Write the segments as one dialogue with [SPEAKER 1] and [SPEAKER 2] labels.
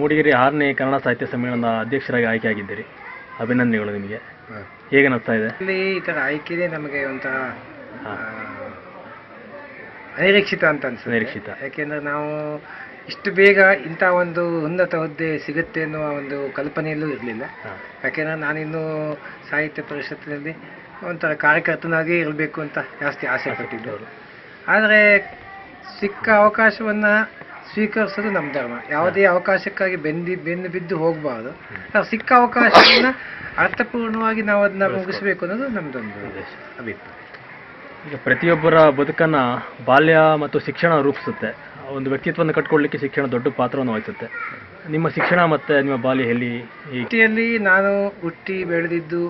[SPEAKER 1] ಮೂಡಿಗೆರೆ ಆರನೇ ಕನ್ನಡ ಸಾಹಿತ್ಯ ಸಮ್ಮೇಳನದ ಅಧ್ಯಕ್ಷರಾಗಿ ಆಯ್ಕೆಯಾಗಿದ್ದೀರಿ. ಅಭಿನಂದನೆಗಳು ನಿಮಗೆ. ಹೇಗೆ ಅನಿಸ್ತಾ ಇದೆ?
[SPEAKER 2] ಇಲ್ಲಿ ಈ ಥರ ಆಯ್ಕೆಯೇ ನಮಗೆ ಒಂಥರ. ಆ, ಅನಿರೀಕ್ಷಿತ ಅಂತ ಅನ್ಸುತ್ತೆ.
[SPEAKER 1] ನಿರೀಕ್ಷಿತ
[SPEAKER 2] ಯಾಕೆಂದ್ರೆ ನಾವು ಇಷ್ಟು ಬೇಗ ಇಂಥ ಒಂದು ಉನ್ನತ ಹುದ್ದೆ ಸಿಗುತ್ತೆ ಅನ್ನುವ ಒಂದು ಕಲ್ಪನೆಯಲ್ಲೂ ಇರಲಿಲ್ಲ.
[SPEAKER 1] ಹಾಂ.
[SPEAKER 2] ಯಾಕೆಂದ್ರೆ ನಾನಿನ್ನು ಸಾಹಿತ್ಯ ಪರಿಷತ್ತಿನಲ್ಲಿ ಒಂಥರ ಕಾರ್ಯಕರ್ತನಾಗಿ ಇರಬೇಕು ಅಂತ ಜಾಸ್ತಿ ಆಸೆ ಪಟ್ಟಿದ್ದು. ಆದರೆ ಸಿಕ್ಕ ಅವಕಾಶವನ್ನು ಸ್ವೀಕರಿಸೋದು ನಮ್ಮ ಧರ್ಮ. ಯಾವುದೇ ಅವಕಾಶಕ್ಕಾಗಿ ಬೆಂದಿ ಬೆನ್ನು ಬಿದ್ದು ಹೋಗಬಾರ್ದು. ನಾವು ಸಿಕ್ಕ ಅವಕಾಶವನ್ನು ಅರ್ಥಪೂರ್ಣವಾಗಿ ನಾವು ಅದನ್ನ ಮುಗಿಸಬೇಕು ಅನ್ನೋದು ನಮ್ಮದೊಂದು ಅಭಿಪ್ರಾಯ.
[SPEAKER 1] ಈಗ ಪ್ರತಿಯೊಬ್ಬರ ಬದುಕನ್ನ ಬಾಲ್ಯ ಮತ್ತು ಶಿಕ್ಷಣ ರೂಪಿಸುತ್ತೆ. ಒಂದು ವ್ಯಕ್ತಿತ್ವವನ್ನು ಕಟ್ಕೊಳ್ಳಿಕ್ಕೆ ಶಿಕ್ಷಣ ದೊಡ್ಡ ಪಾತ್ರವನ್ನು ವಹಿಸುತ್ತೆ. ನಿಮ್ಮ ಶಿಕ್ಷಣ ಮತ್ತು ನಿಮ್ಮ ಬಾಲ್ಯ ಎಲ್ಲಿ ಈ
[SPEAKER 2] ಹುಟ್ಟಿಯಲ್ಲಿ ನಾನು ಹುಟ್ಟಿ ಬೆಳೆದಿದ್ದು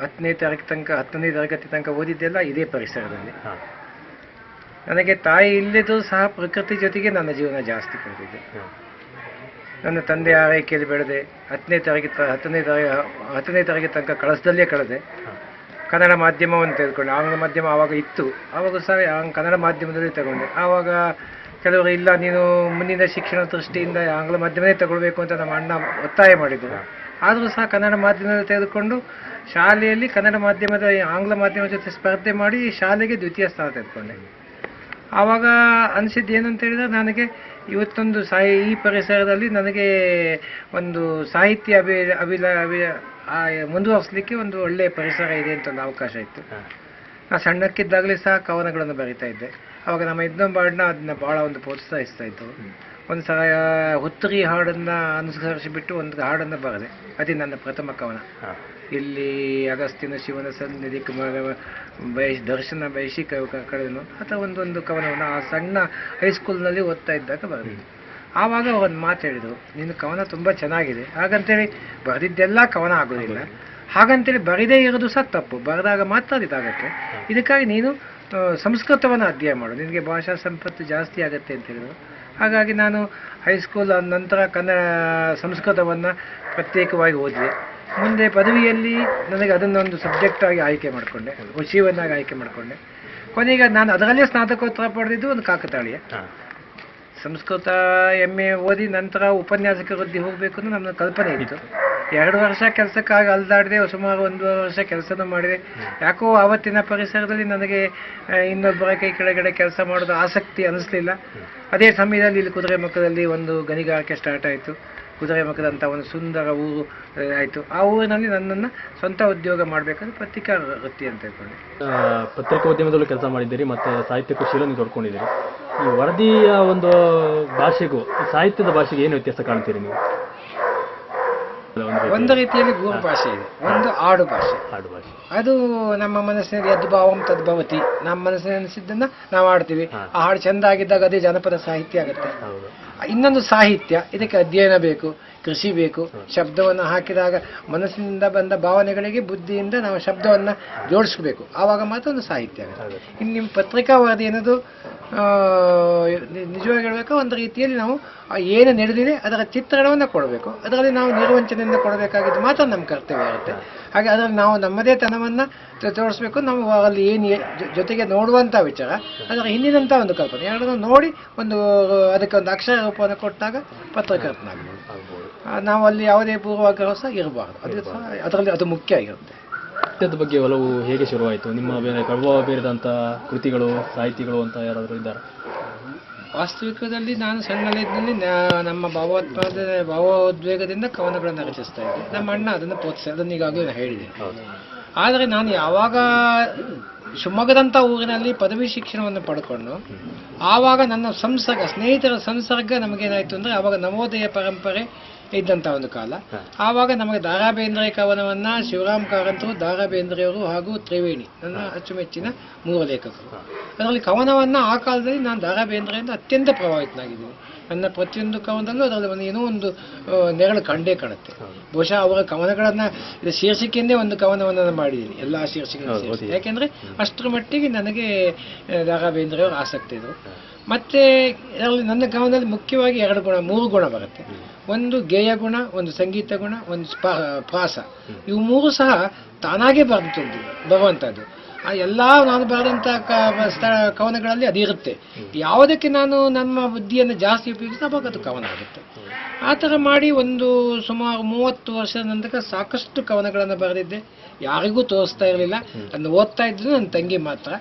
[SPEAKER 2] ಹತ್ತನೇ ತರಗತಿ ತನಕ ಹತ್ತನೇ ತರಗತಿ ತನಕ ಓದಿದ್ದೆಲ್ಲ ಇದೇ ಪರಿಸರದಲ್ಲಿ. ನನಗೆ ತಾಯಿ ಇಲ್ಲದೂ ಸಹ ಪ್ರಕೃತಿ ಜೊತೆಗೆ ನನ್ನ ಜೀವನ ಜಾಸ್ತಿ ಕಳೆದಿದೆ. ನನ್ನ ತಂದೆ ಆರೈಕೆಯಲ್ಲಿ ಬೆಳೆದೆ, ಹತ್ತನೇ ತರಗತಿ ಹತ್ತನೇ ತರಗ ಹತ್ತನೇ ತರಗತಿ ತನಕ ಕಳಸದಲ್ಲೇ ಕಳೆದೆ. ಕನ್ನಡ ಮಾಧ್ಯಮವನ್ನು ತೆಗೆದುಕೊಂಡೆ. ಆಂಗ್ಲ ಮಾಧ್ಯಮ ಆವಾಗ ಇತ್ತು. ಆವಾಗ ಸಹ ಕನ್ನಡ ಮಾಧ್ಯಮದಲ್ಲಿ ತಗೊಂಡೆ. ಆವಾಗ ಕೆಲವರು, ಇಲ್ಲ, ನೀನು ಮುಂದಿನ ಶಿಕ್ಷಣ ದೃಷ್ಟಿಯಿಂದ ಆಂಗ್ಲ ಮಾಧ್ಯಮನೇ ತಗೊಳ್ಬೇಕು ಅಂತ ನಮ್ಮ ಅಣ್ಣ ಒತ್ತಾಯ ಮಾಡಿದರು. ಆದರೂ ಸಹ ಕನ್ನಡ ಮಾಧ್ಯಮದಲ್ಲಿ ತೆಗೆದುಕೊಂಡು ಶಾಲೆಯಲ್ಲಿ ಕನ್ನಡ ಮಾಧ್ಯಮದ, ಆಂಗ್ಲ ಮಾಧ್ಯಮದ ಜೊತೆ ಸ್ಪರ್ಧೆ ಮಾಡಿ ಶಾಲೆಗೆ ದ್ವಿತೀಯ ಸ್ಥಾನ ತೆಗೆದುಕೊಂಡೆ. ಆವಾಗ ಅನಿಸಿದ್ದು ಏನಂತ ಹೇಳಿದ್ರೆ ನನಗೆ ಇವತ್ತೊಂದು ಸಾಹಿ ಈ ಪರಿಸರದಲ್ಲಿ ನನಗೆ ಒಂದು ಸಾಹಿತ್ಯ ಅಭಿ ಅಭಿಲ ಅಭಿ ಮುಂದುವರಿಸಲಿಕ್ಕೆ ಒಂದು ಒಳ್ಳೆಯ ಪರಿಸರ ಇದೆ ಅಂತ ಒಂದು ಅವಕಾಶ ಇತ್ತು.
[SPEAKER 1] ನಾನು
[SPEAKER 2] ನಾ ಸಣ್ಣಕ್ಕಿದ್ದಾಗಲೇ ಸಹ ಕವನಗಳನ್ನು ಬರಿತಾ ಇದ್ದೆ. ಆವಾಗ ನಮ್ಮ ಇನ್ನೊಬ್ಬ ಅಣ್ಣ ಅದನ್ನ ಭಾಳ ಒಂದು ಪ್ರೋತ್ಸಾಹಿಸ್ತಾ ಇದ್ದರು. ಒಂದು ಸಲ ಹುತ್ತರಿ ಹಾಡನ್ನು ಅನುಸರಿಸಿಬಿಟ್ಟು ಒಂದು ಹಾಡನ್ನು ಬರೆದೆ. ಅದೇ ನನ್ನ ಪ್ರಥಮ ಕವನ. ಇಲ್ಲಿ ಅಗಸ್ತಿನ ಶಿವನ ಸನ್ನಿಧಿ ಕುಮಾರ ಬಯಸ್ ದರ್ಶನ ಬಯಸಿ ಕಳೆದನು. ಅಥವಾ ಒಂದೊಂದು ಕವನವನ್ನು ಆ ಸಣ್ಣ ಹೈಸ್ಕೂಲ್ನಲ್ಲಿ ಓದ್ತಾ ಇದ್ದಾಗ ಬರೆದಿದ್ದೆ ಆವಾಗ ಒಂದು ಮಾತು ಹೇಳಿದರು ನಿನ್ನ ಕವನ ತುಂಬ ಚೆನ್ನಾಗಿದೆ. ಹಾಗಂತೇಳಿ ಬರೆದಿದ್ದೆಲ್ಲ ಕವನ ಆಗೋದಿಲ್ಲ. ಹಾಗಂತೇಳಿ ಬರೀದೇ ಇರೋದು ಸಹ ತಪ್ಪು. ಬರೆದಾಗ ಮಾತ್ರ ಇದಾಗತ್ತೆ ಇದಕ್ಕಾಗಿ ನೀನು ಸಂಸ್ಕೃತವನ್ನು ಅಧ್ಯಯನ ಮಾಡು. ನಿನಗೆ ಭಾಷಾ ಸಂಪತ್ತು ಜಾಸ್ತಿ ಆಗುತ್ತೆ ಅಂತ ಹೇಳಿದರು. ಹಾಗಾಗಿ ನಾನು ಹೈಸ್ಕೂಲ್ ಆದ ನಂತರ ಕನ್ನಡ ಸಂಸ್ಕೃತವನ್ನು ಪ್ರತ್ಯೇಕವಾಗಿ ಓದಿದೆ. ಮುಂದೆ ಪದವಿಯಲ್ಲಿ ನನಗೆ ಅದನ್ನೊಂದು ಸಬ್ಜೆಕ್ಟಾಗಿ ಆಯ್ಕೆ ಮಾಡಿಕೊಂಡೆ. ವಿಷಯವನ್ನಾಗಿ ಆಯ್ಕೆ ಮಾಡಿಕೊಂಡೆ. ಕೊನೆಗೆ ನಾನು ಅದರಲ್ಲೇ ಸ್ನಾತಕೋತ್ತರ ಪಡೆದಿದ್ದು ಒಂದು ಕಾಕತಾಳೀಯ. ಸಂಸ್ಕೃತ ಎಂ ಎ ಓದಿ ನಂತರ ಉಪನ್ಯಾಸಕ ವೃದ್ಧಿ ಹೋಗಬೇಕು ಅನ್ನೋ ನನ್ನ ಕಲ್ಪನೆ ಇತ್ತು. ಎರಡು ವರ್ಷ ಕೆಲಸಕ್ಕಾಗಿ ಅಲ್ದಾಡಿದೆ ಸುಮಾರು ಒಂದು ವರ್ಷ ಕೆಲಸನೂ ಮಾಡಿದೆ. ಯಾಕೋ ಆವತ್ತಿನ ಪರಿಸರದಲ್ಲಿ ನನಗೆ ಇನ್ನೊಬ್ಬರ ಕೈ ಕೆಳಗಡೆ ಕೆಲಸ ಮಾಡೋದು ಆಸಕ್ತಿ ಅನಿಸ್ಲಿಲ್ಲ. ಅದೇ ಸಮಯದಲ್ಲಿ ಇಲ್ಲಿ ಕುದುರೆ ಮುಖದಲ್ಲಿ ಒಂದು ಗಣಿಗಾರಿಕೆ ಸ್ಟಾರ್ಟ್ ಆಯಿತು. ಕುದುರೆ ಮುಖದಂಥ ಒಂದು ಸುಂದರ ಊರು ಆಯಿತು. ಆ ಊರಿನಲ್ಲಿ ನನ್ನನ್ನು ಸ್ವಂತ ಉದ್ಯೋಗ ಮಾಡಬೇಕಂದ್ರೆ ಪತ್ರಿಕಾ ವೃತ್ತಿ ಅಂತ ಹೇಳ್ಕೊಂಡೆ.
[SPEAKER 1] ಪತ್ರಿಕೋದ್ಯಮದಲ್ಲೂ ಕೆಲಸ ಮಾಡಿದ್ದೀರಿ, ಮತ್ತು ಸಾಹಿತ್ಯ ಕೃಷಿಯಲ್ಲೂ ನೀವು ತೊಡ್ಕೊಂಡಿದ್ದೀರಿ. ಈ ವರದಿಯ ಒಂದು ಭಾಷೆಗೂ ಸಾಹಿತ್ಯದ ಭಾಷೆಗೆ ಏನು ವ್ಯತ್ಯಾಸ ಕಾಣ್ತೀರಿ ನೀವು? ಒಂದು
[SPEAKER 2] ರೀತಿಯಲ್ಲಿ ಗೂರು ಭಾಷೆ ಇದೆ. ಒಂದು ಆಡು ಭಾಷೆ.
[SPEAKER 1] ಆಡು ಭಾಷೆ.
[SPEAKER 2] ಅದು ನಮ್ಮ ಮನಸ್ಸಿನಲ್ಲಿ ಯದ್ಭಾವಂ ತದ್ಭವತಿ. ನಮ್ಮ ಮನಸ್ಸಿನ ಅನಿಸಿದ್ದನ್ನ ನಾವು ಆಡ್ತೀವಿ. ಆ ಹಾಡು ಚಂದ ಆಗಿದ್ದಾಗ ಅದೇ ಜನಪದ ಸಾಹಿತ್ಯ ಆಗುತ್ತೆ. ಇನ್ನೊಂದು ಸಾಹಿತ್ಯ ಇದಕ್ಕೆ ಅಧ್ಯಯನ ಬೇಕು. ಕೃಷಿ ಬೇಕು ಶಬ್ದವನ್ನು ಹಾಕಿದಾಗ ಮನಸ್ಸಿನಿಂದ ಬಂದ ಭಾವನೆಗಳಿಗೆ ಬುದ್ಧಿಯಿಂದ ನಾವು ಶಬ್ದವನ್ನು ಜೋಡಿಸ್ಬೇಕು. ಆವಾಗ ಮಾತ್ರ ಒಂದು ಸಾಹಿತ್ಯ ಆಗುತ್ತೆ. ಇನ್ನು ನಿಮ್ಮ ಪತ್ರಿಕಾವಾದಿ ಏನದು? ಅನ್ನೋದು ನಿಜವಾಗಿ ಹೇಳಬೇಕು? ಒಂದು ರೀತಿಯಲ್ಲಿ ನಾವು ಏನು ನಡೆದಿದೆ ಅದರ ಚಿತ್ರಣವನ್ನು ಕೊಡಬೇಕು. ಅದರಲ್ಲಿ ನಾವು ನಿರ್ವಂಚನೆಯಿಂದ ಕೊಡಬೇಕಾಗಿದ್ದು ಮಾತ್ರ ನಮ್ಮ ಕರ್ತವ್ಯ ಇರುತ್ತೆ. ಹಾಗೆ ಅದರಲ್ಲಿ ನಾವು ನಮ್ಮದೇ ತನವನ್ನು ತೋರಿಸ್ಬೇಕು. ನಾವು ಅಲ್ಲಿ ಏನು ಜೊತೆಗೆ ನೋಡುವಂಥ ವಿಚಾರ. ಅದರ ಹಿಂದಿನಂಥ ಒಂದು ಕಲ್ಪನೆ. ಎರಡನ್ನೂ ನೋಡಿ ಒಂದು ಅದಕ್ಕೆ ಒಂದು ಅಕ್ಷರ ರೂಪವನ್ನು ಕೊಟ್ಟಾಗ ಆ, ನಾವು ಅಲ್ಲಿ ಯಾವುದೇ ಪೂರ್ವಾಗ್ರಹ ಸಹ ಇರಬಾರ್ದು. ಅದು ಸಹ ಅದರಲ್ಲಿ ಅದು ಮುಖ್ಯ ಆಗಿರುತ್ತೆ.
[SPEAKER 1] ಸಾಹಿತ್ಯದ ಬಗ್ಗೆ ಒಲವು ಹೇಗೆ ಶುರುವಾಯಿತು? ನಿಮ್ಮ ಬೇರೆ ಪ್ರಭಾವ ಬೇರೆದಂಥ ಕೃತಿಗಳು ಸಾಹಿತಿಗಳು ಅಂತ ಯಾರಾದರೂ ಇದ್ದಾರೆ?
[SPEAKER 2] ವಾಸ್ತವಿಕದಲ್ಲಿ ನಾನು ಸಣ್ಣಲ್ಲಿದ್ದಲ್ಲಿ ನಮ್ಮ ಭಾವೋತ್ಪಾದ ಭಾವೋದ್ವೇಗದಿಂದ ಕವನಗಳನ್ನು ರಚಿಸ್ತಾ ಇದ್ದೆ. ನಮ್ಮ ಅಣ್ಣ ಅದನ್ನು ಪ್ರೋತ್ಸಾಹ ಅದನ್ನು ಈಗಾಗಲೇ ನಾನು ಹೇಳಿದೆ. ಆದರೆ ನಾನು ಯಾವಾಗ ಶಿವಮೊಗ್ಗದಂಥ ಊರಿನಲ್ಲಿ ಪದವಿ ಶಿಕ್ಷಣವನ್ನು ಪಡ್ಕೊಂಡು ಆವಾಗ ನನ್ನ ಸಂಸರ್ಗ ಸ್ನೇಹಿತರ ಸಂಸರ್ಗ ನಮಗೇನಾಯಿತು ಅಂದರೆ ಆವಾಗ ನವೋದಯ ಪರಂಪರೆ ಇದ್ದಂಥ ಒಂದು ಕಾಲ. ಆವಾಗ ನಮಗೆ ದಾರಾ ಬೇಂದ್ರೆ ಕವನವನ್ನು ಶಿವರಾಮ್ ಕಾರಂತರು ದಾರಾ ಬೇಂದ್ರೆಯವರು ಹಾಗೂ ತ್ರಿವೇಣಿ ನನ್ನ ಅಚ್ಚುಮೆಚ್ಚಿನ ಮೂರು ಲೇಖಕರು. ಅದರಲ್ಲಿ ಕವನವನ್ನು ಆ ಕಾಲದಲ್ಲಿ ನಾನು ದಾರಾ ಬೇಂದ್ರೆಯಿಂದ ಅತ್ಯಂತ ಪ್ರಭಾವಿತನಾಗಿದ್ದೀನಿ. ನನ್ನ ಪ್ರತಿಯೊಂದು ಕವನದಲ್ಲೂ ಅದರಲ್ಲಿ ಒಂದು ಏನೋ ಒಂದು ನೆರಳು ಕಂಡೇ ಕಾಣುತ್ತೆ. ಬಹುಶಃ ಅವರ ಕವನಗಳನ್ನು ಇದು ಶೀರ್ಷಿಕೆಯನ್ನೇ ಒಂದು ಕವನವನ್ನು ನಾನು ಮಾಡಿದ್ದೀನಿ. ಎಲ್ಲ ಶೀರ್ಷಿಕೆ. ಯಾಕೆಂದ್ರೆ ಅಷ್ಟರ ಮಟ್ಟಿಗೆ ನನಗೆ ದ ದಾರಾ ಬೇಂದ್ರೆಯವರು ಆಸಕ್ತಿ ಇದ್ರು ಮತ್ತೆ ಅದರಲ್ಲಿ ನನ್ನ ಕವನದಲ್ಲಿ ಮುಖ್ಯವಾಗಿ ಎರಡು ಗುಣ ಮೂರು ಗುಣ ಬರುತ್ತೆ. ಒಂದು ಗೇಯ ಗುಣ ಒಂದು ಸಂಗೀತ ಗುಣ ಒಂದು ಪಾಸ. ಇವು ಮೂರು ಸಹ ತಾನಾಗೇ ಬರೆದು ಬರುವಂಥದ್ದು ಆ ಎಲ್ಲ ನಾನು ಬರೆದಂಥ ಅದು ಕವನಗಳಲ್ಲಿ ಅದಿರುತ್ತೆ. ಯಾವುದಕ್ಕೆ ನಾನು ನಮ್ಮ ಬುದ್ಧಿಯನ್ನು ಜಾಸ್ತಿ ಉಪಯೋಗಿಸ್ತಾ ಅವಾಗ ಅದು ಕವನ ಆಗುತ್ತೆ. ಆ ಥರ ಮಾಡಿ ಒಂದು ಸುಮಾರು ಮೂವತ್ತು ವರ್ಷದ ನಂತರ ಸಾಕಷ್ಟು ಕವನಗಳನ್ನು ಬರೆದಿದ್ದೆ. ಯಾರಿಗೂ ತೋರಿಸ್ತಾ ಇರಲಿಲ್ಲ. ಅದನ್ನು ಓದ್ತಾ ಇದ್ದು ನನ್ನ ತಂಗಿ ಮಾತ್ರ.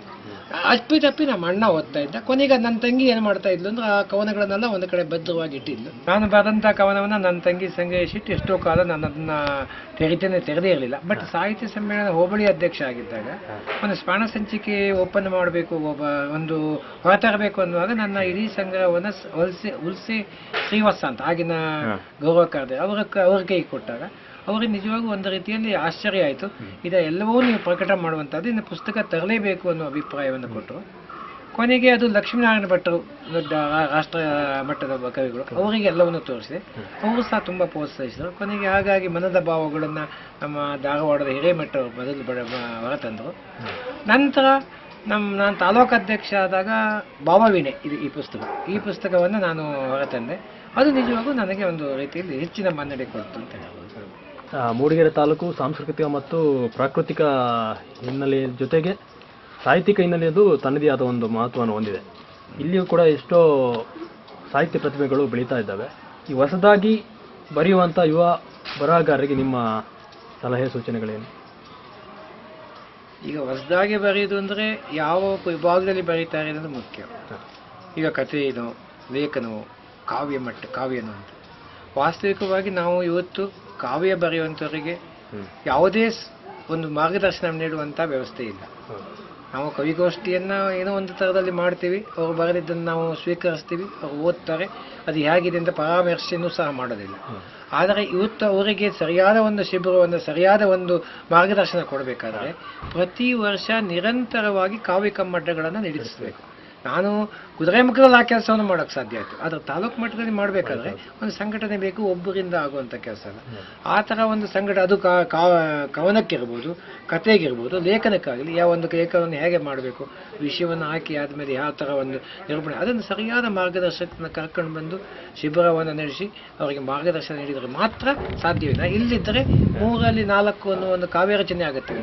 [SPEAKER 2] ಅಪ್ಪಿ ತಪ್ಪಿ ನಮ್ಮ ಅಣ್ಣ ಓದ್ತಾ ಇದ್ದ. ಕೊನೆಗೆ ನನ್ನ ತಂಗಿ ಏನು ಮಾಡ್ತಾ ಇದ್ಲು ಅಂದ್ರೆ ಆ ಕವನಗಳನ್ನೆಲ್ಲ ಒಂದು ಕಡೆ ಭದ್ರವಾಗಿ ಇಟ್ಟಿದ್ಲು. ನಾನು ಬರೆದಂಥ ಕವನವನ್ನು ನನ್ನ ತಂಗಿ ಸಂಗ್ರಹಿಸಿಟ್ಟು ಎಷ್ಟೋ ಕಾಲ ನಾನು ಅದನ್ನ ತೆರಿತೇನೆ ತೆರೆದೇ ಇರಲಿಲ್ಲ. ಬಟ್ ಸಾಹಿತ್ಯ ಸಮ್ಮೇಳನ ಹೋಬಳಿ ಅಧ್ಯಕ್ಷ ಆಗಿದ್ದಾಗ ಒಂದು ಸ್ಮರಣ ಸಂಚಿಕೆ ಓಪನ್ ಮಾಡಬೇಕು ಒಬ್ಬ ಒಂದು ಹೊರತರಬೇಕು ಅನ್ನುವಾಗ ನನ್ನ ಇಡೀ ಸಂಗ್ರಹವನ್ನು ಹೊಲ್ಸೆ ಉಲ್ಸೆ ಶ್ರೀವತ್ಸ ಅಂತ ಆಗಿನ. ಗೌರವ ಕರೆದೆ ಅವರ ಕ- ಅವ್ರ ಕೈಗೆ ಕೊಟ್ಟಾಗ ಅವರಿಗೆ ನಿಜವಾಗೂ ಒಂದು ರೀತಿಯಲ್ಲಿ ಆಶ್ಚರ್ಯ ಆಯಿತು. ಇದೆಲ್ಲವೂ ನೀವು ಪ್ರಕಟ ಮಾಡುವಂಥದ್ದು ಇನ್ನು ಪುಸ್ತಕ ತರಲೇಬೇಕು ಅನ್ನೋ ಅಭಿಪ್ರಾಯವನ್ನು ಕೊಟ್ಟರು. ಕೊನೆಗೆ ಅದು ಲಕ್ಷ್ಮೀನಾರಾಯಣ ಭಟ್ಟರು ದೊಡ್ಡ ರಾಷ್ಟ್ರ ಮಟ್ಟದ ಕವಿಗಳು ಅವರಿಗೆ ಎಲ್ಲವನ್ನು ತೋರಿಸಿದೆ ಅವರು ಸಹ ತುಂಬ ಪ್ರೋತ್ಸಾಹಿಸಿದರು. ಕೊನೆಗೆ ಹಾಗಾಗಿ ಮನದ ಭಾವಗಳನ್ನು ನಮ್ಮ ಧಾರವಾಡದ ಹಿರೇಮಠರು ಮೊದಲು ಬಡ ಹೊರತಂದರು. ನಂತರ ನಮ್ಮ ನಾನು ತಾಲೂಕು ಅಧ್ಯಕ್ಷ ಆದಾಗ ಭಾವವೀಣೆ ಇದು ಈ ಪುಸ್ತಕ. ಈ ಪುಸ್ತಕವನ್ನು ನಾನು ಹೊರತಂದೆ. ಅದು ನಿಜವಾಗೂ ನನಗೆ ಒಂದು ರೀತಿಯಲ್ಲಿ ಹೆಚ್ಚಿನ ಮನ್ನಣೆ ಕೊಡ್ತು ಅಂತ ಹೇಳ್ಬೋದು
[SPEAKER 1] ಮೂಡಿಗೆರೆ ತಾಲೂಕು ಸಾಂಸ್ಕೃತಿಕ ಮತ್ತು ಪ್ರಾಕೃತಿಕ ಹಿನ್ನೆಲೆಯ ಜೊತೆಗೆ ಸಾಹಿತ್ಯಿಕ ಹಿನ್ನೆಲೆಯದು ತನ್ನದೇ ಆದ ಒಂದು ಮಹತ್ವವನ್ನು ಹೊಂದಿದೆ. ಇಲ್ಲಿಯೂ ಕೂಡ ಎಷ್ಟೋ ಸಾಹಿತ್ಯ ಪ್ರತಿಭೆಗಳು ಬೆಳೀತಾ ಇದ್ದಾವೆ. ಈ ಹೊಸದಾಗಿ ಬರೆಯುವಂಥ ಯುವ ಬರಹಗಾರರಿಗೆ ನಿಮ್ಮ ಸಲಹೆ ಸೂಚನೆಗಳೇನು?
[SPEAKER 2] ಈಗ ಹೊಸದಾಗಿ ಬರೆಯೋದು ಅಂದರೆ ಯಾವ ವಿಭಾಗದಲ್ಲಿ ಬರೀತಾರೆ ಅನ್ನೋದು ಮುಖ್ಯ. ಈಗ ಕಥೆನೋ ಲೇಖನವೋ ಕಾವ್ಯ ಮಟ್ಟ ಕಾವ್ಯ ಅಂತ ವಾಸ್ತವಿಕವಾಗಿ ನಾವು ಇವತ್ತು ಕಾವ್ಯ ಬರೆಯುವಂಥವರಿಗೆ. ಯಾವುದೇ ಒಂದು ಮಾರ್ಗದರ್ಶನ ನೀಡುವಂಥ ವ್ಯವಸ್ಥೆ ಇಲ್ಲ. ನಾವು ಕವಿಗೋಷ್ಠಿಯನ್ನು ಏನೋ ಒಂದು ಥರದಲ್ಲಿ ಮಾಡ್ತೀವಿ ಅವರು ಬರೆದಿದ್ದನ್ನು ನಾವು ಸ್ವೀಕರಿಸ್ತೀವಿ ಅವರು ಓದ್ತಾರೆ ಅದು ಹೇಗಿದೆ ಅಂತ ಪರಾಮರ್ಶೆಯನ್ನು ಸಹ ಮಾಡೋದಿಲ್ಲ. ಆದರೆ ಇವತ್ತು ಅವರಿಗೆ ಸರಿಯಾದ ಒಂದು ಶಿಬಿರವನ್ನು ಸರಿಯಾದ ಒಂದು ಮಾರ್ಗದರ್ಶನ ಕೊಡಬೇಕಾದ್ರೆ ಪ್ರತಿ ವರ್ಷ ನಿರಂತರವಾಗಿ ಕಾವ್ಯ ಕಮ್ಮಟಗಳನ್ನು ನಡೆಸಬೇಕು ನಾನು ಕುದುರೆಮುಖದಲ್ಲಿ ಆ ಕೆಲಸವನ್ನು ಮಾಡೋಕ್ಕೆ ಸಾಧ್ಯ ಆಯಿತು. ಆದರೆ ತಾಲೂಕು ಮಟ್ಟದಲ್ಲಿ ಮಾಡಬೇಕಾದ್ರೆ ಒಂದು ಸಂಘಟನೆ ಬೇಕು ಒಬ್ಬರಿಂದ ಆಗುವಂಥ ಕೆಲಸ ಅಲ್ಲ. ಆ ಥರ ಒಂದು ಸಂಘಟ ಅದು ಕವನಕ್ಕಿರ್ಬೋದು ಕಥೆಗಿರ್ಬೋದು ಲೇಖನಕ್ಕಾಗಲಿ ಯಾವ ಒಂದು ಲೇಖನವನ್ನು ಹೇಗೆ ಮಾಡಬೇಕು ವಿಷಯವನ್ನು ಹಾಕಿ ಆದಮೇಲೆ ಯಾವ ಥರ ಒಂದು ನಿರೂಪಣೆ ಅದನ್ನು ಸರಿಯಾದ ಮಾರ್ಗದರ್ಶಕನ ಕರ್ಕೊಂಡು ಬಂದು ಶಿಬಿರವನ್ನು ನಡೆಸಿ ಅವರಿಗೆ ಮಾರ್ಗದರ್ಶನ ನೀಡಿದರೆ ಮಾತ್ರ ಸಾಧ್ಯವಿಲ್ಲ ಇಲ್ಲಿದ್ದರೆ ಮೂರಲ್ಲಿ ನಾಲ್ಕು ಅನ್ನೋ ಒಂದು ಕಾವ್ಯ ರಚನೆ ಆಗುತ್ತೆ.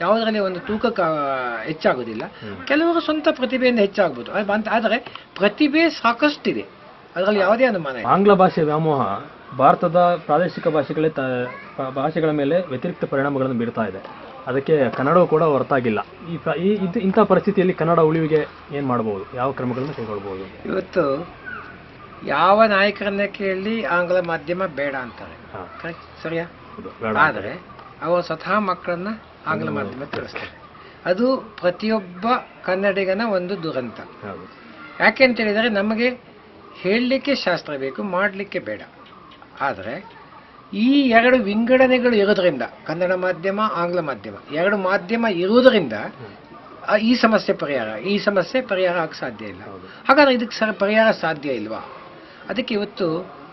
[SPEAKER 2] ಯಾವುದರಲ್ಲಿ ಒಂದು ತೂಕ ಕಾ- ಹೆಚ್ಚಾಗೋದಿಲ್ಲ ಕೆಲವರು ಸ್ವಂತ ಪ್ರತಿಭೆಯಿಂದ ಹೆಚ್ಚಾಗ್ಬೋದು. ಅಂತ- ಆದರೆ ಪ್ರತಿಭೆ ಸಾಕಷ್ಟಿದೆ. ಅದರಲ್ಲಿ ಯಾವುದೇ ಅನುಮಾನ
[SPEAKER 1] ಆಂಗ್ಲ ಭಾಷೆ ವ್ಯಾಮೋಹ ಭಾರತದ ಪ್ರಾದೇಶಿಕ ಭಾಷೆಗಳೇ ಭಾಷೆಗಳ ಮೇಲೆ ವ್ಯತಿರಿಕ್ತ ಪರಿಣಾಮಗಳನ್ನು ಬೀರ್ತಾ ಇದೆ. ಅದಕ್ಕೆ ಕನ್ನಡವೂ ಕೂಡ ಹೊರತಾಗಿಲ್ಲ. ಈ ಇದು ಇಂಥ ಪರಿಸ್ಥಿತಿಯಲ್ಲಿ ಕನ್ನಡ ಉಳಿವಿಗೆ ಏನು ಮಾಡ್ಬೋದು? ಯಾವ ಕ್ರಮಗಳನ್ನು ಕೈಗೊಳ್ಬೋದು?
[SPEAKER 2] ಇವತ್ತು ಯಾವ ನಾಯಕರನ್ನ ಕೇಳಿ ಆಂಗ್ಲ ಮಾಧ್ಯಮ ಬೇಡ ಅಂತಾರೆ. ಸರಿಯಾ? ಆದರೆ ಅವರು ಸ್ವತಃ ಮಕ್ಕಳನ್ನ ಆಂಗ್ಲ ಮಾಧ್ಯಮ ತಿಳಿಸ್ತಾರೆ. ಅದು ಪ್ರತಿಯೊಬ್ಬ ಕನ್ನಡಿಗನ ಒಂದು ದುರಂತ. ಯಾಕೆ ಅಂತ ಹೇಳಿದರೆ ನಮಗೆ ಹೇಳಲಿಕ್ಕೆ ಶಾಸ್ತ್ರ ಬೇಕು ಮಾಡಲಿಕ್ಕೆ ಬೇಡ. ಆದರೆ ಈ ಎರಡು ವಿಂಗಡಣೆಗಳು ಇರೋದ್ರಿಂದ ಕನ್ನಡ ಮಾಧ್ಯಮ ಆಂಗ್ಲ ಮಾಧ್ಯಮ ಎರಡು ಮಾಧ್ಯಮ ಇರುವುದರಿಂದ ಈ ಸಮಸ್ಯೆ ಪರಿಹಾರ ಈ ಸಮಸ್ಯೆ ಪರಿಹಾರ ಆಗಕ್ಕೆ ಸಾಧ್ಯ ಇಲ್ಲ.
[SPEAKER 1] ಹಾಗಾದರೆ
[SPEAKER 2] ಹಾಗಾದ್ರೆ ಇದಕ್ಕೆ ಸರ್ ಪರಿಹಾರ ಸಾಧ್ಯ ಇಲ್ವಾ? ಅದಕ್ಕೆ ಇವತ್ತು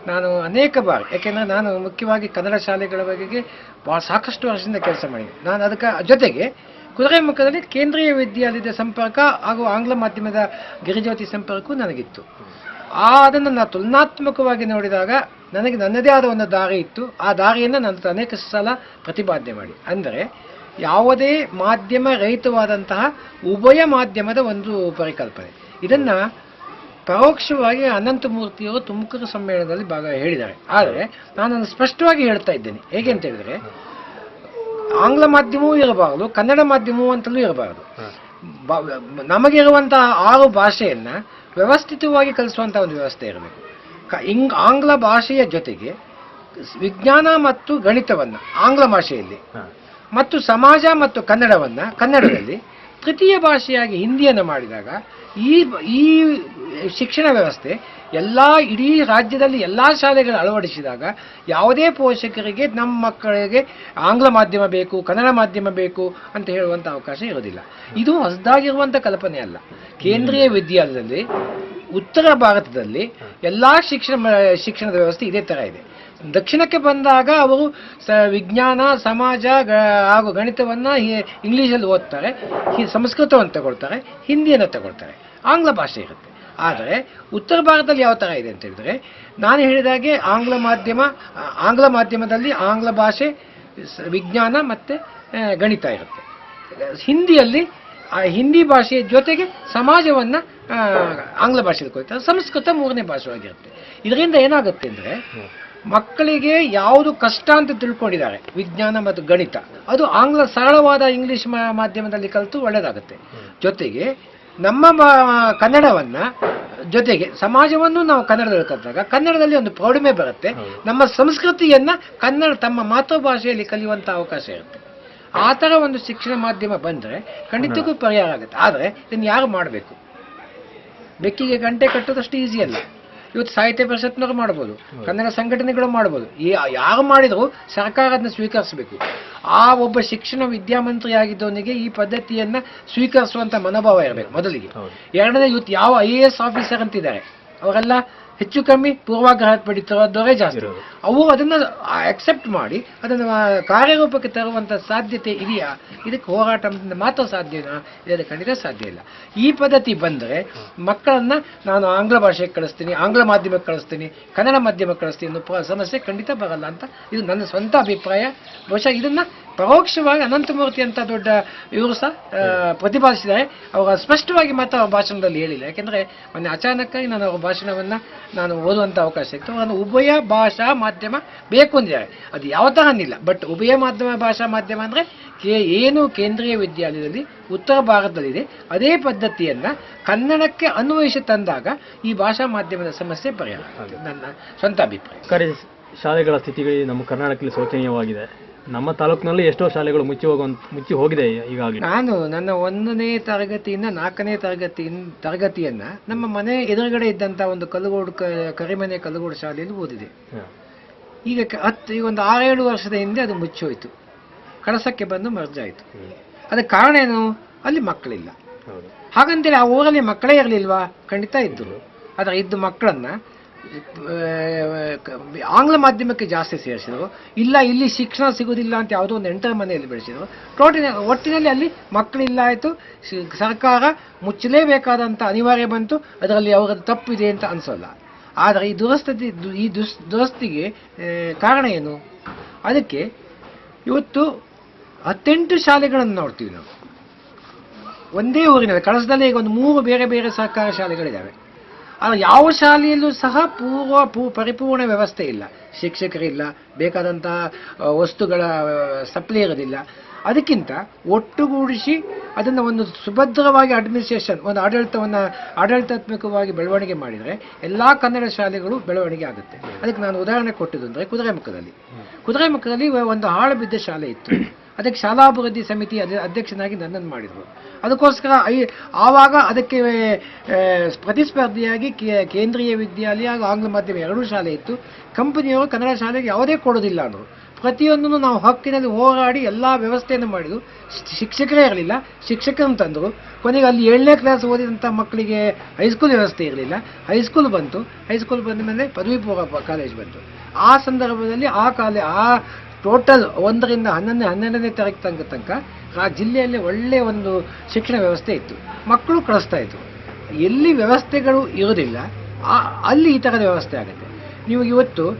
[SPEAKER 2] ನಾನು ಅನೇಕ ಬಾರಿ ಯಾಕೆಂದರೆ ನಾನು ಮುಖ್ಯವಾಗಿ ಕನ್ನಡ ಶಾಲೆಗಳ ಬಗೆಗೆ ಭಾಳ ಸಾಕಷ್ಟು ವರ್ಷದಿಂದ ಕೆಲಸ ಮಾಡಿದ್ದೀನಿ ನಾನು ಅದಕ್ಕೆ ಜೊತೆಗೆ ಕುದುರೆಮುಖದಲ್ಲಿ ಕೇಂದ್ರೀಯ ವಿದ್ಯಾಲಯದ ಸಂಪರ್ಕ ಹಾಗೂ ಆಂಗ್ಲ ಮಾಧ್ಯಮದ ಗಿರಿಜ್ಯೋತಿ ಸಂಪರ್ಕವೂ ನನಗಿತ್ತು. ಆ, ಅದನ್ನು ನಾನು ತುಲನಾತ್ಮಕವಾಗಿ ನೋಡಿದಾಗ ನನಗೆ ನನ್ನದೇ ಆದ ಒಂದು ದಾರಿ ಇತ್ತು. ಆ ದಾರಿಯನ್ನು ನಾನು ಅನೇಕ ಸಲ ಪ್ರತಿಪಾದನೆ ಮಾಡಿ. ಅಂದರೆ ಯಾವುದೇ ಮಾಧ್ಯಮ ರಹಿತವಾದಂತಹ ಉಭಯ ಮಾಧ್ಯಮದ ಒಂದು ಪರಿಕಲ್ಪನೆ. ಇದನ್ನು ಪರೋಕ್ಷವಾಗಿ ಅನಂತಮೂರ್ತಿಯವರು ತುಮಕೂರು ಸಮ್ಮೇಳನದಲ್ಲಿ ಭಾಗ ಹೇಳಿದ್ದಾರೆ. ಆದರೆ ನಾನು ಸ್ಪಷ್ಟವಾಗಿ ಹೇಳ್ತಾ ಇದ್ದೇನೆ. ಹೇಗೆ ಅಂತ ಹೇಳಿದ್ರೆ ಆಂಗ್ಲ ಮಾಧ್ಯಮವೂ ಇರಬಾರದು ಕನ್ನಡ ಮಾಧ್ಯಮವೂ ಅಂತಲೂ ಇರಬಾರದು. ನಮಗಿರುವಂತಹ ಆರು ಭಾಷೆಯನ್ನ ವ್ಯವಸ್ಥಿತವಾಗಿ ಕಲಿಸುವಂಥ ಒಂದು ವ್ಯವಸ್ಥೆ ಇರಬೇಕು. ಕ ಇಂಗ್ ಆಂಗ್ಲ ಭಾಷೆಯ ಜೊತೆಗೆ ವಿಜ್ಞಾನ ಮತ್ತು ಗಣಿತವನ್ನು ಆಂಗ್ಲ ಭಾಷೆಯಲ್ಲಿ ಮತ್ತು ಸಮಾಜ ಮತ್ತು ಕನ್ನಡವನ್ನು ಕನ್ನಡದಲ್ಲಿ ತೃತೀಯ ಭಾಷೆಯಾಗಿ ಹಿಂದಿಯನ್ನು ಮಾಡಿದಾಗ ಈ ಈ ಶಿಕ್ಷಣ ವ್ಯವಸ್ಥೆ ಎಲ್ಲ ಇಡೀ ರಾಜ್ಯದಲ್ಲಿ ಎಲ್ಲ ಶಾಲೆಗಳು ಅಳವಡಿಸಿದಾಗ ಯಾವುದೇ ಪೋಷಕರಿಗೆ ನಮ್ಮ ಮಕ್ಕಳಿಗೆ ಆಂಗ್ಲ ಮಾಧ್ಯಮ ಬೇಕು ಕನ್ನಡ ಮಾಧ್ಯಮ ಬೇಕು ಅಂತ ಹೇಳುವಂಥ ಅವಕಾಶ ಇರೋದಿಲ್ಲ ಇದು ಹೊಸದಾಗಿರುವಂಥ ಕಲ್ಪನೆ ಅಲ್ಲ. ಕೇಂದ್ರೀಯ ವಿದ್ಯಾಲಯದಲ್ಲಿ ಉತ್ತರ ಭಾರತದಲ್ಲಿ ಎಲ್ಲ ಶಿಕ್ಷಣ ಶಿಕ್ಷಣದ ವ್ಯವಸ್ಥೆ ಇದೇ ಥರ ಇದೆ. ದಕ್ಷಿಣಕ್ಕೆ ಬಂದಾಗ ಅವರು ಸ ವಿಜ್ಞಾನ ಸಮಾಜ ಗ ಹಾಗೂ ಗಣಿತವನ್ನು ಇಂಗ್ಲೀಷಲ್ಲಿ ಓದ್ತಾರೆ ಸಂಸ್ಕೃತವನ್ನು ತಗೊಳ್ತಾರೆ ಹಿಂದಿಯನ್ನು ತಗೊಳ್ತಾರೆ. ಆಂಗ್ಲ ಭಾಷೆ ಇರುತ್ತೆ. ಆದರೆ ಉತ್ತರ ಭಾರತದಲ್ಲಿ ಯಾವ ಥರ ಇದೆ ಅಂತ ಹೇಳಿದ್ರೆ ನಾನು ಹೇಳಿದಾಗೆ ಆಂಗ್ಲ ಮಾಧ್ಯಮ ಆಂಗ್ಲ ಮಾಧ್ಯಮದಲ್ಲಿ ಆಂಗ್ಲ ಭಾಷೆ ವಿಜ್ಞಾನ ಮತ್ತು ಗಣಿತ ಇರುತ್ತೆ. ಹಿಂದಿಯಲ್ಲಿ ಆ ಹಿಂದಿ ಭಾಷೆಯ ಜೊತೆಗೆ ಸಮಾಜವನ್ನು ಆಂಗ್ಲ ಭಾಷೆಯಲ್ಲಿ ಕೊಡ್ತಾರೆ. ಸಂಸ್ಕೃತ ಮೂರನೇ ಭಾಷೆಯಾಗಿರುತ್ತೆ. ಇದರಿಂದ ಏನಾಗುತ್ತೆ ಅಂದರೆ ಮಕ್ಕಳಿಗೆ ಯಾವುದು ಕಷ್ಟ ಅಂತ ತಿಳ್ಕೊಂಡಿದ್ದಾರೆ ವಿಜ್ಞಾನ ಮತ್ತು ಗಣಿತ. ಅದು ಆಂಗ್ಲ ಸರಳವಾದ ಇಂಗ್ಲಿಷ್ ಮಾ- ಮಾಧ್ಯಮದಲ್ಲಿ ಕಲಿತು ಒಳ್ಳೆಯದಾಗುತ್ತೆ. ಜೊತೆಗೆ ನಮ್ಮ ಕನ್ನಡವನ್ನ ಜೊತೆಗೆ ಸಮಾಜವನ್ನು ನಾವು ಕನ್ನಡದಲ್ಲಿ ಕಲಿತಾಗ ಕನ್ನಡದಲ್ಲಿ ಒಂದು ಪ್ರೌಢಿಮೆ ಬರುತ್ತೆ. ನಮ್ಮ ಸಂಸ್ಕೃತಿಯನ್ನ ಕನ್ನಡ ತಮ್ಮ ಮಾತೃಭಾಷೆಯಲ್ಲಿ ಕಲಿಯುವಂತ ಅವಕಾಶ ಇರುತ್ತೆ. ಆ ಥರ ಒಂದು ಶಿಕ್ಷಣ ಮಾಧ್ಯಮ ಬಂದರೆ ಖಂಡಿತಕ್ಕೂ ಪರಿಹಾರ ಆಗುತ್ತೆ. ಆದರೆ ಇದನ್ನು ಯಾರು ಮಾಡಬೇಕು? ಬೆಕ್ಕಿಗೆ ಗಂಟೆ ಕಟ್ಟೋದಷ್ಟು ಈಸಿ ಅಲ್ಲ. ಇವತ್ತು ಸಾಹಿತ್ಯ ಪರಿಷತ್ನವರು ಮಾಡ್ಬೋದು ಕನ್ನಡ ಸಂಘಟನೆಗಳು ಮಾಡ್ಬೋದು. ಈ ಯಾರು ಮಾಡಿದ್ರು ಸರ್ಕಾರ ಅದನ್ನ ಸ್ವೀಕರಿಸಬೇಕು. ಆ ಒಬ್ಬ ಶಿಕ್ಷಣ ವಿದ್ಯಾಮಂತ್ರಿ ಆಗಿದ್ದವನಿಗೆ ಈ ಪದ್ಧತಿಯನ್ನ ಸ್ವೀಕರಿಸುವಂತ ಮನೋಭಾವ ಇರಬೇಕು ಮೊದಲಿಗೆ. ಎರಡನೇ ಇವತ್ತು ಯಾವ ಐ ಎ ಎಸ್ ಆಫೀಸರ್ ಅಂತಿದ್ದಾರೆ? ಅವರೆಲ್ಲ ಹೆಚ್ಚು ಕಮ್ಮಿ ಪೂರ್ವಾಗ್ರಹ ಪಡಿತರದವರೇ ಜಾಸ್ತಿ. ಅವು ಅದನ್ನು ಅಕ್ಸೆಪ್ಟ್ ಮಾಡಿ ಅದನ್ನು ಕಾರ್ಯರೂಪಕ್ಕೆ ತರುವಂಥ ಸಾಧ್ಯತೆ ಇದೆಯಾ? ಇದಕ್ಕೆ ಹೋರಾಟದಿಂದ ಮಾತ್ರ ಸಾಧ್ಯನಾ ಇದಕ್ಕೆ ಖಂಡಿತ ಸಾಧ್ಯ ಇಲ್ಲ. ಈ ಪದ್ಧತಿ ಬಂದರೆ ಮಕ್ಕಳನ್ನು ನಾನು ಆಂಗ್ಲ ಭಾಷೆಗೆ ಕಳಿಸ್ತೀನಿ ಆಂಗ್ಲ ಮಾಧ್ಯಮಕ್ಕೆ ಕಳಿಸ್ತೀನಿ ಕನ್ನಡ ಮಾಧ್ಯಮಕ್ಕೆ ಕಳಿಸ್ತೀನಿ ಅನ್ನೋ ಸಮಸ್ಯೆ ಖಂಡಿತ ಬರಲ್ಲ ಅಂತ. ಇದು ನನ್ನ ಸ್ವಂತ ಅಭಿಪ್ರಾಯ. ಬಹುಶಃ ಇದನ್ನ ಪರೋಕ್ಷವಾಗಿ ಅನಂತಮೂರ್ತಿ ಅಂತ ದೊಡ್ಡ ಇವರು ಸಹ ಪ್ರತಿಪಾದಿಸಿದ್ದಾರೆ. ಅವರು ಸ್ಪಷ್ಟವಾಗಿ ಮಾತ್ರ ಅವರ ಭಾಷಣದಲ್ಲಿ ಹೇಳಿಲ್ಲ. ಯಾಕೆಂದ್ರೆ ಮೊನ್ನೆ ಅಚಾನಕ್ಕಾಗಿ ನಾನು ಅವರ ಭಾಷಣವನ್ನ ನಾನು ಓದುವಂತ ಅವಕಾಶ ಇತ್ತು. ನಾನು ಉಭಯ ಭಾಷಾ ಮಾಧ್ಯಮ ಬೇಕು ಅಂದಿದ್ದಾರೆ ಅದು ಯಾವ ತರನಿಲ್ಲ ಬಟ್ ಉಭಯ ಮಾಧ್ಯಮ ಭಾಷಾ ಮಾಧ್ಯಮ ಅಂದ್ರೆ ಕೇ ಏನು ಕೇಂದ್ರೀಯ ವಿದ್ಯಾಲಯದಲ್ಲಿ ಉತ್ತರ ಭಾರತದಲ್ಲಿದೆ. ಅದೇ ಪದ್ಧತಿಯನ್ನ ಕನ್ನಡಕ್ಕೆ ಅನ್ವಯಿಸಿ ತಂದಾಗ ಈ ಭಾಷಾ ಮಾಧ್ಯಮದ ಸಮಸ್ಯೆ ಪರಿಹಾರ. ನನ್ನ ಸ್ವಂತ ಅಭಿಪ್ರಾಯ.
[SPEAKER 1] ಶಾಲೆಗಳ ಸ್ಥಿತಿಗಳು ನಮ್ಮ ಕರ್ನಾಟಕದಲ್ಲಿ ಶೋಚನೀಯವಾಗಿದೆ. ನಮ್ಮ ತಾಲೂಕಿನಲ್ಲಿ ಎಷ್ಟೋ ಶಾಲೆಗಳು ಮುಚ್ಚಿ ಹೋಗುವಂತ ಮುಚ್ಚಿ ಹೋಗಿದೆ ಈಗಾಗಲೇ.
[SPEAKER 2] ನಾನು ನನ್ನ ಒಂದನೇ ತರಗತಿಯಿಂದ ನಾಲ್ಕನೇ ತರಗತಿ ತರಗತಿಯನ್ನ ನಮ್ಮ ಮನೆ ಎದುರುಗಡೆ ಇದ್ದಂತ ಒಂದು ಕಲ್ಲುಗೋಡು ಕ- ಕರಿಮನೆ ಕಲ್ಲುಗೋಡು ಶಾಲೆಯಲ್ಲಿ ಓದಿದೆ. ಈಗ ಕ- ಹತ್ತು ಈಗ ಒಂದು ಆರೇಳು ವರ್ಷದ ಹಿಂದೆ ಅದು ಮುಚ್ಚೋಯ್ತು ಕಳಸಕ್ಕೆ ಬಂದು
[SPEAKER 1] ಮರ್ಜಾಯಿತು
[SPEAKER 2] ಅದಕ್ಕೆ ಕಾರಣ ಏನು? ಅಲ್ಲಿ ಮಕ್ಕಳಿಲ್ಲ.
[SPEAKER 1] ಹೌದು.
[SPEAKER 2] ಹಾಗಂತೇಳಿ ಆ ಊರಲ್ಲಿ ಮಕ್ಕಳೇ ಇರಲಿಲ್ವಾ? ಖಂಡಿತ ಇದ್ದರು ಆದರೆ ಇದ್ದ ಮಕ್ಕಳನ್ನ ಆಂಗ್ಲ ಮಾಧ್ಯಮಕ್ಕೆ ಜಾಸ್ತಿ ಸೇರಿಸಿದ್ರು. ಇಲ್ಲ, ಇಲ್ಲಿ ಶಿಕ್ಷಣ ಸಿಗೋದಿಲ್ಲ ಅಂತ ಯಾವುದೋ ಒಂದು ಎಂಟರ ಮನೆಯಲ್ಲಿ ಬೆಳೆಸಿದ್ರು. ಟೋಟಿನ ಒಟ್ಟಿನಲ್ಲಿ ಅಲ್ಲಿ ಮಕ್ಕಳಿಲ್ಲ ಆಯಿತು. ಸರ್ಕಾರ ಮುಚ್ಚಲೇಬೇಕಾದಂಥ ಅನಿವಾರ್ಯ ಬಂತು. ಅದರಲ್ಲಿ ಅವರದ್ದು ತಪ್ಪಿದೆ ಅಂತ ಅನಿಸೋಲ್ಲ. ಆದರೆ ಈ ದುರಸ್ಥಿತಿ ಈ ದುಸ್ ದುರಸ್ತಿಗೆ ಕಾರಣ ಏನು? ಅದಕ್ಕೆ ಇವತ್ತು ಹತ್ತೆಂಟು ಶಾಲೆಗಳನ್ನು ನೋಡ್ತೀವಿ ನಾವು. ಒಂದೇ ಊರಿನಲ್ಲಿ, ಕಳಸದಲ್ಲೇ ಈಗ ಒಂದು ಮೂರು ಬೇರೆ ಬೇರೆ ಸರ್ಕಾರಿ ಶಾಲೆಗಳಿದ್ದಾವೆ. ಆದರೆ ಯಾವ ಶಾಲೆಯಲ್ಲೂ ಸಹ ಪೂರ್ವ ಪೂ ಪರಿಪೂರ್ಣ ವ್ಯವಸ್ಥೆ ಇಲ್ಲ. ಶಿಕ್ಷಕರಿಲ್ಲ ಬೇಕಾದಂತಹ ವಸ್ತುಗಳ ಸಪ್ಲೈ ಇರೋದಿಲ್ಲ ಅದಕ್ಕಿಂತ ಒಟ್ಟುಗೂಡಿಸಿ ಅದನ್ನು ಒಂದು ಸುಭದ್ರವಾಗಿ ಅಡ್ಮಿನಿಸ್ಟ್ರೇಷನ್ ಒಂದು ಆಡಳಿತವನ್ನು ಆಡಳಿತಾತ್ಮಕವಾಗಿ ಬೆಳವಣಿಗೆ ಮಾಡಿದರೆ ಎಲ್ಲ ಕನ್ನಡ ಶಾಲೆಗಳು ಬೆಳವಣಿಗೆ ಆಗುತ್ತೆ. ಅದಕ್ಕೆ ನಾನು ಉದಾಹರಣೆ ಕೊಟ್ಟಿದ್ದು ಅಂದರೆ ಕುದುರೆಮುಖದಲ್ಲಿ. ಕುದುರೆಮುಖದಲ್ಲಿ ಒಂದು ಹಾಳು ಬಿದ್ದ ಶಾಲೆ ಇತ್ತು. ಅದಕ್ಕೆ ಶಾಲಾಭಿವೃದ್ಧಿ ಸಮಿತಿ ಅಧ್ಯ- ಅಧ್ಯಕ್ಷನಾಗಿ ನನ್ನನ್ನು ಮಾಡಿದರು. ಅದಕ್ಕೋಸ್ಕರ ಐ ಆವಾಗ ಅದಕ್ಕೆ ಪ್ರತಿಸ್ಪರ್ಧಿಯಾಗಿ ಕೇಂದ್ರೀಯ ವಿದ್ಯಾಲಯ ಹಾಗೂ ಆಂಗ್ಲ ಮಾಧ್ಯಮ ಎರಡೂ ಶಾಲೆ ಇತ್ತು. ಕಂಪನಿಯವರು ಕನ್ನಡ ಶಾಲೆಗೆ ಯಾವುದೇ ಕೊಡೋದಿಲ್ಲ ಅನ್ನೋರು ಪ್ರತಿಯೊಂದನ್ನು ನಾವು ಹಕ್ಕಿನಲ್ಲಿ ಹೋರಾಡಿ ಎಲ್ಲ ವ್ಯವಸ್ಥೆಯನ್ನು ಮಾಡಿದ್ರು. ಶಿಕ್ಷಕರೇ ಇರಲಿಲ್ಲ, ಶಿಕ್ಷಕರನ್ನು ತಂದರು. ಕೊನೆಗೆ ಅಲ್ಲಿ ಏಳನೇ ಕ್ಲಾಸ್ ಓದಿದಂಥ ಮಕ್ಕಳಿಗೆ ಹೈಸ್ಕೂಲ್ ವ್ಯವಸ್ಥೆ ಇರಲಿಲ್ಲ. ಹೈಸ್ಕೂಲ್ ಬಂತು. ಹೈಸ್ಕೂಲ್ ಬಂದ ಮೇಲೆ ಪದವಿ ಪೂರ್ವ ಕಾಲೇಜ್ ಬಂತು. ಆ ಸಂದರ್ಭದಲ್ಲಿ ಆ ಕಾಲೇ ಆ ಟೋಟಲ್ ಒಂದರಿಂದ ಹನ್ನೊಂದನೇ ಹನ್ನೆರಡನೇ ತಾರೀಕು ತನಕ ತನಕ ಆ ಜಿಲ್ಲೆಯಲ್ಲಿ ಒಳ್ಳೆಯ ಒಂದು ಶಿಕ್ಷಣ ವ್ಯವಸ್ಥೆ ಇತ್ತು. ಮಕ್ಕಳು ಕಳಿಸ್ತಾ ಇತ್ತು ಎಲ್ಲಿ ವ್ಯವಸ್ಥೆಗಳು ಇರೋದಿಲ್ಲ ಆ- ಅಲ್ಲಿ ಈ ಥರದ ವ್ಯವಸ್ಥೆ ಆಗುತ್ತೆ. ನೀವು ಇವತ್ತು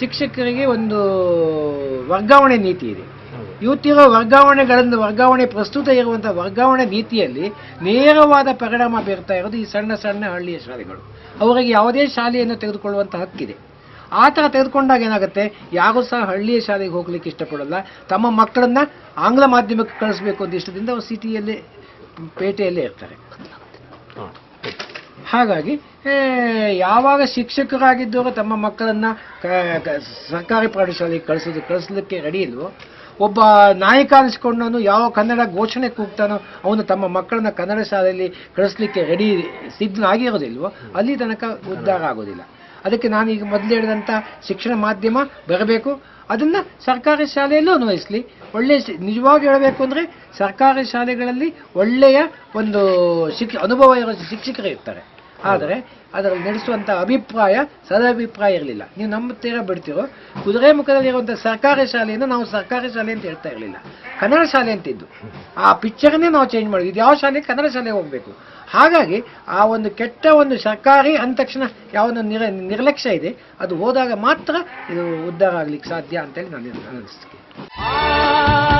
[SPEAKER 2] ಶಿಕ್ಷಕರಿಗೆ ಒಂದು ವರ್ಗಾವಣೆ ನೀತಿ ಇದೆ.
[SPEAKER 1] ಇವತ್ತಿರ
[SPEAKER 2] ಇವತ್ತಿರೋ ವರ್ಗಾವಣೆಗಳನ್ನು ವರ್ಗಾವಣೆ ಪ್ರಸ್ತುತ ಇರುವಂಥ ವರ್ಗಾವಣೆ ನೀತಿಯಲ್ಲಿ ನೇರವಾದ ಪರಿಣಾಮ ಬೀರ್ತಾ ಇರೋದು ಈ ಸಣ್ಣ ಸಣ್ಣ ಹಳ್ಳಿಯ ಶಾಲೆಗಳು. ಅವರಿಗೆ ಯಾವುದೇ ಶಾಲೆಯನ್ನು ತೆಗೆದುಕೊಳ್ಳುವಂಥ ಹಕ್ಕಿದೆ. ಆ ಥರ ತೆಗೆದುಕೊಂಡಾಗ ಏನಾಗುತ್ತೆ? ಯಾರೂ ಸಹ ಹಳ್ಳಿಯ ಶಾಲೆಗೆ ಹೋಗ್ಲಿಕ್ಕೆ ಇಷ್ಟಪಡೋಲ್ಲ. ತಮ್ಮ ಮಕ್ಕಳನ್ನು ಆಂಗ್ಲ ಮಾಧ್ಯಮಕ್ಕೆ ಕಳಿಸ್ಬೇಕು ಅಂತ ಇಷ್ಟದಿಂದ ಅವ್ರು ಸಿಟಿಯಲ್ಲೇ ಪೇಟೆಯಲ್ಲೇ ಇರ್ತಾರೆ. ಹಾಗಾಗಿ ಯಾವಾಗ ಶಿಕ್ಷಕರಾಗಿದ್ದವರು ತಮ್ಮ ಮಕ್ಕಳನ್ನು ಸರ್ಕಾರಿ ಪ್ರೌಢಶಾಲೆಗೆ ಕಳಿಸೋದು ಕಳಿಸ್ಲಿಕ್ಕೆ ರೆಡಿ ಇಲ್ವೋ ಒಬ್ಬ ನಾಯಕ ಅನಿಸ್ಕೊಂಡವನು ಯಾವ ಕನ್ನಡ ಘೋಷಣೆ ಕೂಗ್ತಾನೋ ಅವನು ತಮ್ಮ ಮಕ್ಕಳನ್ನ ಕನ್ನಡ ಶಾಲೆಯಲ್ಲಿ ಕಳಿಸ್ಲಿಕ್ಕೆ ರೆಡಿ ಸಿದ್ಧನಾಗಿರೋದಿಲ್ವೋ ಅಲ್ಲಿ ತನಕ ಉದ್ಧಾರ ಆಗೋದಿಲ್ಲ. ಅದಕ್ಕೆ ನಾನು ಈಗ ಮೊದಲು ಹೇಳಿದಂಥ ಶಿಕ್ಷಣ ಮಾಧ್ಯಮ ಬರಬೇಕು. ಅದನ್ನ ಸರ್ಕಾರಿ ಶಾಲೆಯಲ್ಲೂ ಅನ್ವಯಿಸಲಿ. ಒಳ್ಳೆಯ ನಿಜವಾಗಿ ಹೇಳಬೇಕು ಅಂದರೆ ಸರ್ಕಾರಿ ಶಾಲೆಗಳಲ್ಲಿ ಒಳ್ಳೆಯ ಒಂದು ಶಿಕ್ಷ, ಅನುಭವ ಇರೋ ಶಿಕ್ಷಕರು ಇರ್ತಾರೆ. ಆದರೆ ಅದರಲ್ಲಿ ನಡೆಸುವಂಥ ಅಭಿಪ್ರಾಯ ಸದಾಭಿಪ್ರಾಯ ಇರಲಿಲ್ಲ. ನೀವು ನಮ್ಮ ತೀರ ಬಿಡ್ತೀರೋ? ಕುದುರೆ ಮುಖದಲ್ಲಿರುವಂಥ ಸರ್ಕಾರಿ ಶಾಲೆಯನ್ನು ನಾವು ಸರ್ಕಾರಿ ಶಾಲೆ ಅಂತ ಹೇಳ್ತಾ ಇರಲಿಲ್ಲ. ಕನ್ನಡ ಶಾಲೆ ಅಂತಿದ್ದು. ಆ ಪಿಕ್ಚರ್ನೇ ನಾವು ಚೇಂಜ್ ಮಾಡಿದ್ವಿ ಇದು ಯಾವ ಶಾಲೆ? ಕನ್ನಡ ಶಾಲೆಗೆ ಹೋಗಬೇಕು. ಹಾಗಾಗಿ ಆ ಒಂದು ಕೆಟ್ಟ ಒಂದು ಸರ್ಕಾರಿ ಅಂದ ತಕ್ಷಣ ಯಾವೊಂದು ನಿರ, ನಿರ್ಲಕ್ಷ್ಯ ಇದೆ. ಅದು ಹೋದಾಗ ಮಾತ್ರ ಇದು ಉದ್ಧಾರ ಆಗ್ಲಿಕ್ಕೆ ಸಾಧ್ಯ ಅಂತೇಳಿ ನಾನು ಅನಿಸ್ತೀನಿ.